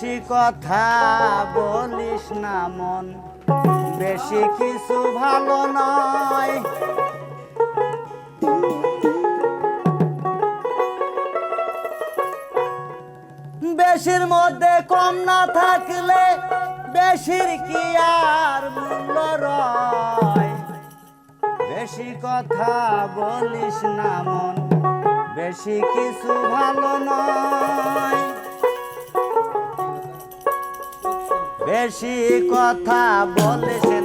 বেশি কথা বলিস না মন। বেশি কিছু ভালো নয়। বেশির মধ্যে কম না থাকলে বেশির কি আর মূল্য রয়? বেশি কথা বলিস না মন, বেশি কিছু ভালো নয়। বেশি কথা বলেছে।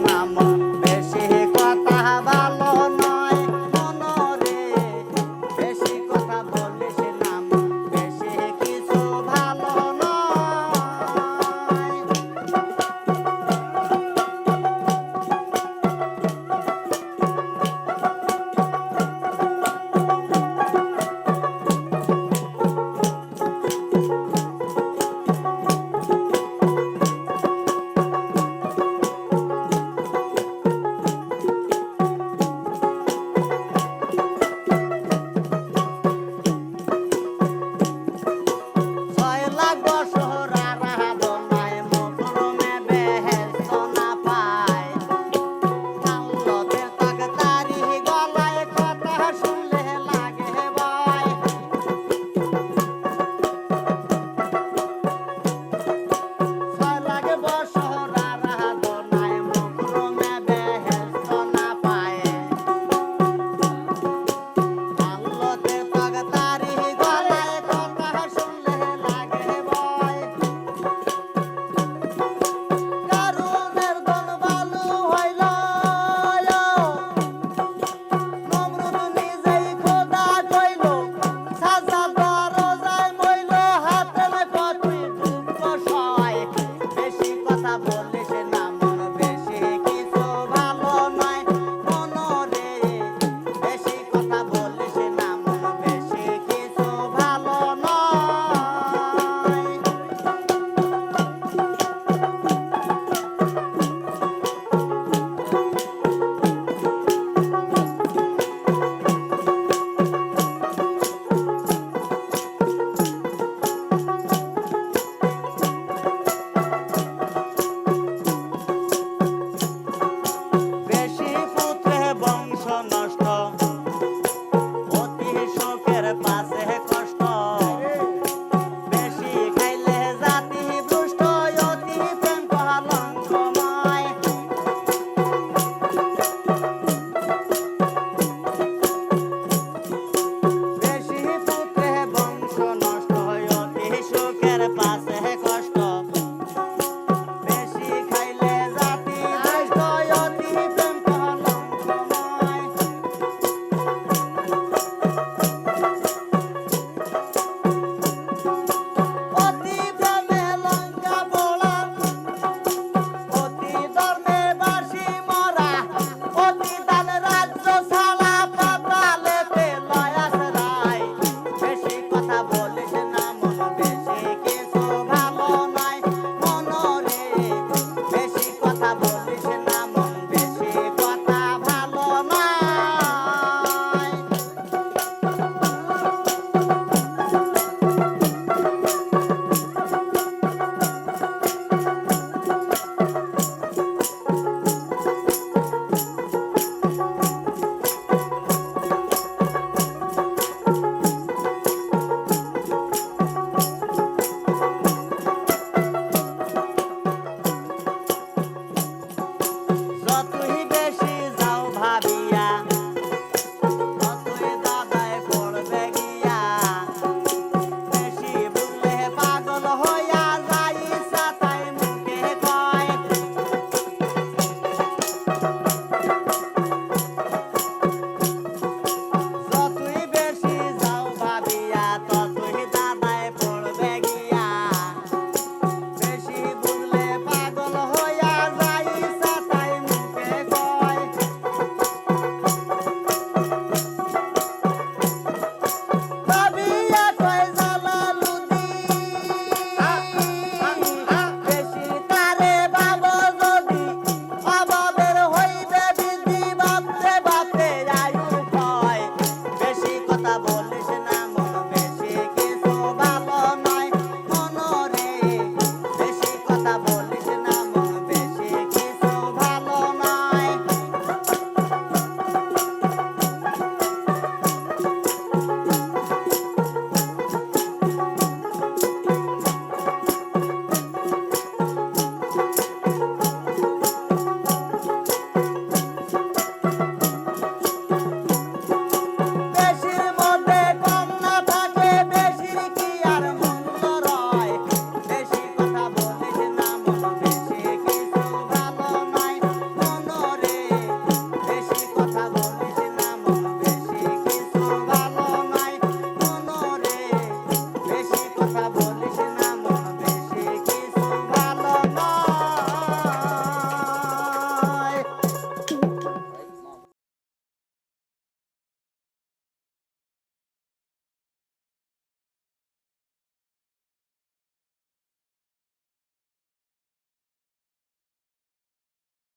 Bolívar.